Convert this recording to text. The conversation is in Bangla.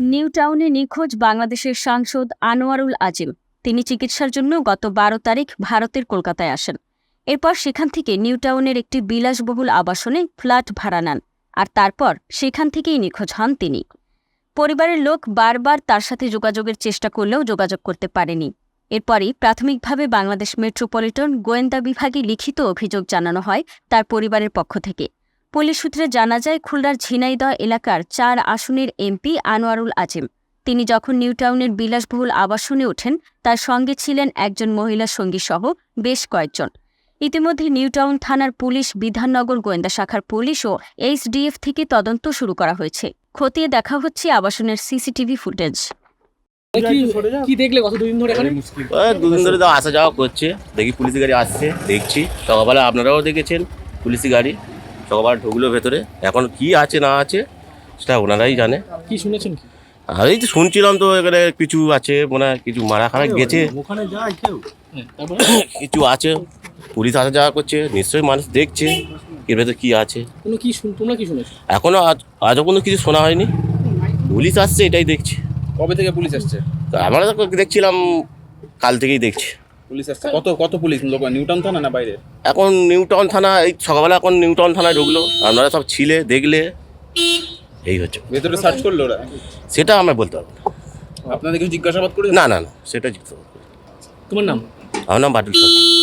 নিউ টাউনে নিখোঁজ বাংলাদেশের সাংসদ আনোয়ারুল আজিম। তিনি চিকিৎসার জন্য গত বারো তারিখ ভারতের কলকাতায় আসেন। এরপর সেখান থেকে নিউ টাউনের একটি বিলাসবহুল আবাসনে ফ্ল্যাট ভাড়া নেন আর তারপর সেখান থেকেই নিখোঁজ হন তিনি। পরিবারের লোক বারবার তার সাথে যোগাযোগের চেষ্টা করলেও যোগাযোগ করতে পারেনি। এরপরই প্রাথমিকভাবে বাংলাদেশ মেট্রোপলিটন গোয়েন্দা বিভাগে লিখিত অভিযোগ জানানো হয় তার পরিবারের পক্ষ থেকে। পুলিশ সূত্রে জানা যায় খুলনার ঝিনাইদহ এলাকার চার আসনের এমপি আনোয়ারুল আজিম। তিনি যখন নিউটাউনের বিলাসবহুল আবাসনে ওঠেন তার সঙ্গে ছিলেন একজন মহিলা সঙ্গী সহ বেশ কয়েকজন। ইতিমধ্যে নিউটাউন থানার পুলিশ বিধাননগর গোয়েন্দা শাখার পুলিশ ও এইচডিএফ থেকে তদন্ত শুরু করা হয়েছে। খতিয়ে দেখা হচ্ছে আবাসনের সিসিটিভি ফুটেজ। কি কি দেখলে? কত দুদিন ধরে এখানে? দুদিন ধরে তো আসা যাওয়া করছে। দেখি পুলিশ গাড়ি আসছে দেখছি। সকালবেলা আপনারাও দেখেছেন পুলিশ গাড়ি। সকালবেলা ঢুকলো ভেতরে এখন কি আছে না আছে সেটা ওনারাই জানে। কি শুনেছেন কি? আর এই তো শুনছিলাম তো এখানে কিছু আছে মনে হয় কিছু মারা খারা গেছে হ্যাঁ, তারপরে? কিছু আছে পুলিশ আসা যাওয়া করছে নিশ্চয়ই মানুষ দেখছে এর ভেতরে কী আছে। কোনো কি শুন তোমরা কি শুনেছো? এখনও আজ আজও কোনো কিছু শোনা হয়নি। পুলিশ আসছে এটাই দেখছি। কবে থেকে পুলিশ আসছে? আমরা তো দেখছিলাম কাল থেকেই দেখছি। পুলিশ আসছে? কত কত পুলিশ? লোক নিউটাউন থানা না বাইরে? এখন নিউটন থানা এই সকালবেলা এখন নিউটন থানায় ঢুকলো। আপনারা সব ছিলে দেখলে এই হচ্ছে। ভেতরে সার্চ করল ওরা? সেটা আমরা বলতে পারব না। আপনাদের কিছু জিজ্ঞাসাবাদ করে না না না সেটা জিজ্ঞেস করব। তোমার নাম? আমার নাম বাটুল সরকার।